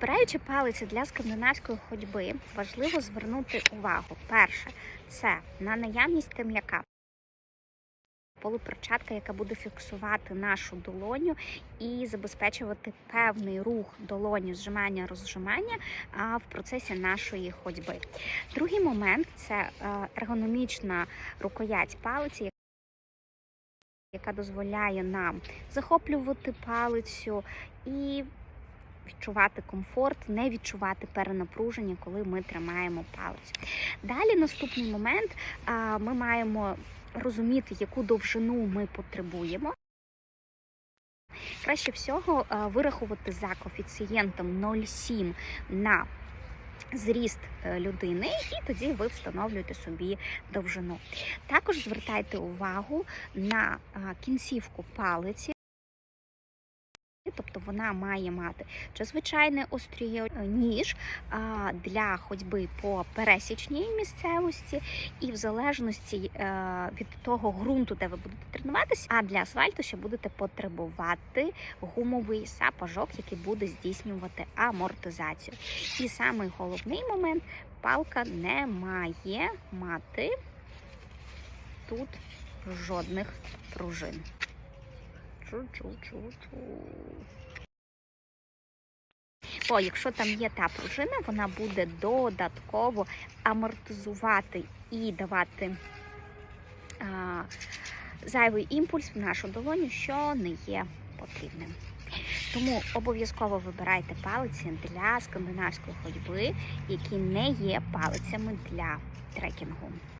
Обираючи палиці для скандинавської ходьби, важливо звернути увагу. Перше, це на наявність тем'яка. Полуперчатка, яка буде фіксувати нашу долоню і забезпечувати певний рух долоні, зжимання, розжимання в процесі нашої ходьби. Другий момент це е, ергономічна рукоять палиці, яка дозволяє нам захоплювати палицю і відчувати комфорт, не відчувати перенапруження, коли ми тримаємо палицю. Далі наступний момент ми маємо розуміти, яку довжину ми потребуємо. Краще всього вирахувати за коефіцієнтом 0,7 на зріст е, людини, і тоді ви встановлюєте собі довжину. Також звертайте увагу на кінцівку палиці. Тобто вона має мати чи звичайне остріє е, ніж для ходьби по пересічній місцевості, і в залежності е, від того ґрунту, де ви будете тренуватися, а для асфальту ще будете потребувати гумовий сапожок, який буде здійснювати амортизацію. І самий головний момент палка не має мати тут жодних пружин. Чу-чу-чу-чу. Якщо там є та пружина, вона буде додатково амортизувати і давати а, зайвий імпульс в нашу долоню, що не є потрібним. Тому обов'язково вибирайте палиці для скандинавської ходьби, які не є палицями для трекінгу.